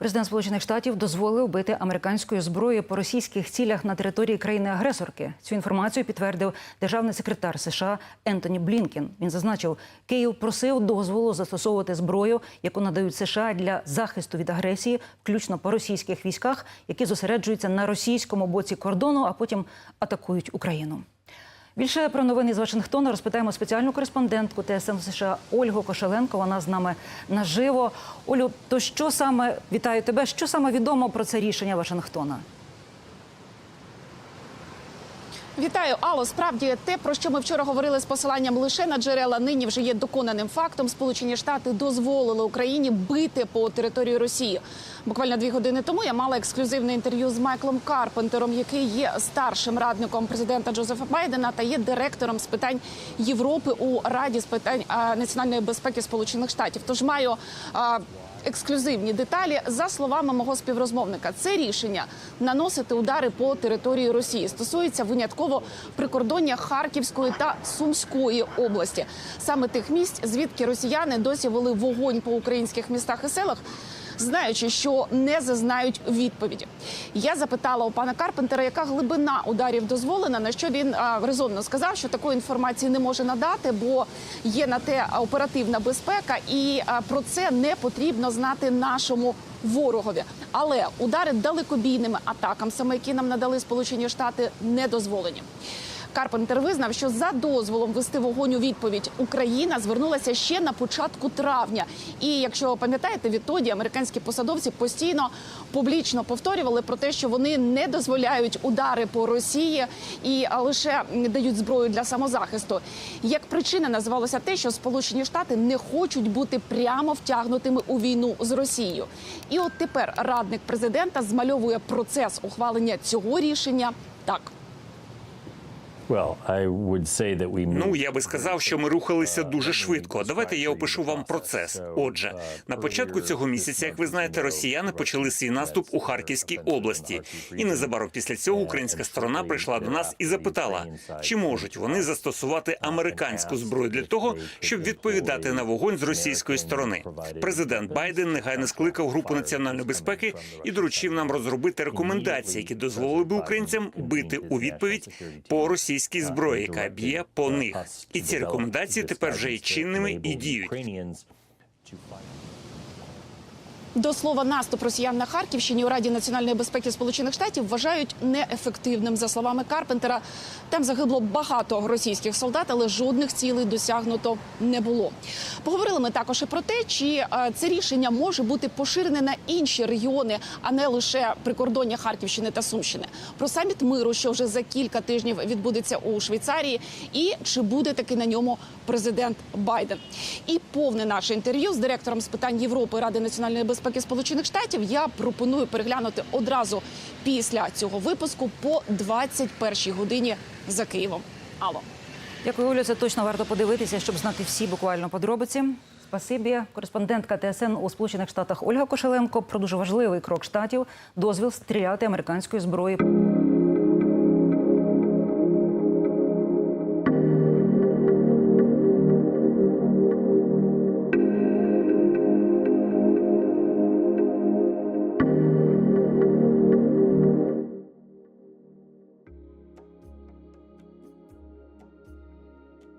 Президент Сполучених Штатів дозволив бити американською зброєю по російських цілях на території країни-агресорки. Цю інформацію підтвердив державний секретар США Ентоні Блінкен. Він зазначив, Київ просив дозволу застосовувати зброю, яку надають США для захисту від агресії, включно по російських військах, які зосереджуються на російському боці кордону, а потім атакують Україну. Більше про новини з Вашингтона розпитаємо спеціальну кореспондентку ТСН США Ольгу Кошеленко. Вона з нами наживо. Олю, то що саме вітаю тебе? Що саме відомо про це рішення Вашингтона? Вітаю, Алло. Справді те, про що ми вчора говорили з посиланням лише на джерела, нині вже є доконаним фактом. Сполучені Штати дозволили Україні бити по території Росії. Буквально дві години тому я мала ексклюзивне інтерв'ю з Майклом Карпентером, який є старшим радником президента Джозефа Байдена та є директором з питань Європи у Раді з питань національної безпеки Сполучених Штатів. Тож маю. Ексклюзивні деталі за словами мого співрозмовника, це рішення наносити удари по території Росії стосується винятково прикордоння Харківської та Сумської області, саме тих місць, звідки росіяни досі вели вогонь по українських містах і селах. Знаючи, що не зазнають відповіді, я запитала у пана Карпентера, яка глибина ударів дозволена. На що він резонно сказав, що такої інформації не може надати, бо є на те оперативна безпека, і про це не потрібно знати нашому ворогові. Але удари далекобійними атакам, саме які нам надали Сполучені Штати, не дозволені. Карпентер визнав, що за дозволом вести вогонь у відповідь Україна звернулася ще на початку травня. І якщо пам'ятаєте, відтоді американські посадовці постійно публічно повторювали про те, що вони не дозволяють удари по Росії і лише дають зброю для самозахисту. Як причина називалося те, що Сполучені Штати не хочуть бути прямо втягнутими у війну з Росією. І от тепер радник президента змальовує процес ухвалення цього рішення так. Ну я би сказав, що ми рухалися дуже швидко. Давайте я опишу вам процес. Отже, на початку цього місяця, як ви знаєте, росіяни почали свій наступ у Харківській області, і незабаром після цього українська сторона прийшла до нас і запитала, чи можуть вони застосувати американську зброю для того, щоб відповідати на вогонь з російської сторони. Президент Байден негайно скликав групу національної безпеки і доручив нам розробити рекомендації, які дозволили би українцям бити у відповідь по російській зброї, яка б'є по них. І ці рекомендації тепер вже є чинними і діють. До слова, наступ росіян на Харківщині у Раді національної безпеки Сполучених Штатів вважають неефективним. За словами Карпентера, там загибло багато російських солдат, але жодних цілей досягнуто не було. Поговорили ми також і про те, чи е, це рішення може бути поширене на інші регіони, а не лише прикордоння Харківщини та Сумщини. Про саміт миру, що вже за кілька тижнів відбудеться у Швейцарії, і чи буде таки на ньому президент Байден. І повне наше інтерв'ю з директором з питань Європи Ради національної безпеки Сполучених Штатів я пропоную переглянути одразу після цього випуску по 21 годині за Києвом. Алло. Дякую, Олю. Це точно варто подивитися, щоб знати всі буквально подробиці. Спасибі, кореспондентка ТСН у Сполучених Штатах Ольга Кошеленко про дуже важливий крок штатів дозвіл стріляти американською зброєю.